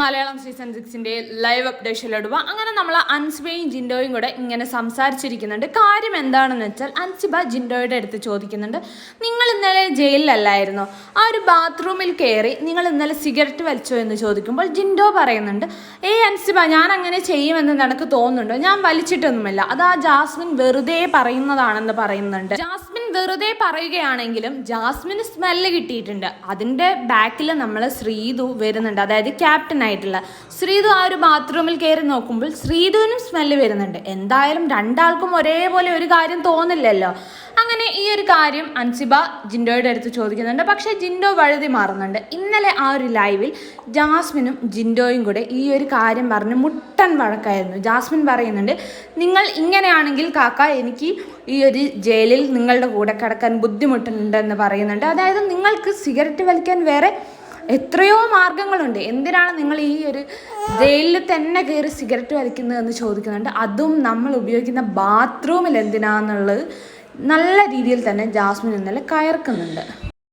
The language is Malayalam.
മലയാളം സീസൺ സിക്സിന്റെ ലൈവ് അപ്ഡേഷനിലിടുക അങ്ങനെ നമ്മൾ അൻസിബയും ജിൻഡോയും കൂടെ ഇങ്ങനെ സംസാരിച്ചിരിക്കുന്നുണ്ട്. കാര്യം എന്താണെന്ന് വെച്ചാൽ അൻസിബ ജിൻഡോയുടെ അടുത്ത് ചോദിക്കുന്നുണ്ട്. നിങ്ങൾ ഇന്നലെ ജയിലിലല്ലായിരുന്നോ? ആ ഒരു ബാത്റൂമിൽ കയറി നിങ്ങൾ ഇന്നലെ സിഗരറ്റ് വലിച്ചോ? എന്ന് ചോദിക്കുമ്പോൾ ജിൻഡോ പറയുന്നുണ്ട്. ഏ അൻസിബ ഞാൻ അങ്ങനെ ചെയ്യുമെന്ന് നിനക്ക് തോന്നുന്നുണ്ടോ? ഞാൻ വലിച്ചിട്ടൊന്നുമില്ല. അത് ആ ജാസ്മിൻ വെറുതെ പറയുന്നതാണെന്ന് പറയുന്നുണ്ട്. ജാസ്മിൻ വെറുതെ പറയുകയാണെങ്കിലും ജാസ്മിന് സ്മെല്ല് കിട്ടിയിട്ടുണ്ട്. അതിന്റെ ബാക്കിൽ നമ്മൾ ശ്രീതു വരുന്നുണ്ട്. അതായത് ക്യാപ്റ്റൻ ആയിട്ടുള്ള. ശ്രീതു ആ ഒരു ബാത്റൂമിൽ കയറി നോക്കുമ്പോൾ ശ്രീതുവിനും സ്മെല്ല് വരുന്നുണ്ട്. എന്തായാലും രണ്ടാൾക്കും ഒരേപോലെ ഒരു കാര്യം തോന്നില്ലല്ലോ. അങ്ങനെ ഈ ഒരു കാര്യം അൻസിബ ജിൻഡോയുടെ അടുത്ത് ചോദിക്കുന്നുണ്ട്. പക്ഷേ ജിൻഡോ വഴുതി മാറുന്നുണ്ട്. ഇന്നലെ ആ ഒരു ലൈവിൽ ജാസ്മിനും ജിൻഡോയും കൂടെ ഈ ഒരു കാര്യം പറഞ്ഞ് മുട്ടൻ വഴക്കായിരുന്നു. ജാസ്മിൻ പറയുന്നുണ്ട് നിങ്ങൾ ഇങ്ങനെയാണെങ്കിൽ കാക്ക എനിക്ക് ഈ ഒരു ജയിലിൽ നിങ്ങളുടെ കൂടെ കിടക്കാൻ ബുദ്ധിമുട്ടുണ്ടെന്ന് പറയുന്നുണ്ട്. അതായത് നിങ്ങൾക്ക് സിഗരറ്റ് വലിക്കാൻ വേറെ എത്രയോ മാർഗങ്ങളുണ്ട്. എന്തിനാണ് നിങ്ങൾ ഈ ഒരു ജയിലിൽ തന്നെ കയറി സിഗരറ്റ് വലിക്കുന്നതെന്ന് ചോദിക്കുന്നുണ്ട്. അതും നമ്മൾ ഉപയോഗിക്കുന്ന ബാത്റൂമിൽ എന്തിനാന്നുള്ളത് നല്ല രീതിയിൽ തന്നെ ജാസ്മിൻ ഇന്നലെ കയർക്കുന്നുണ്ട്.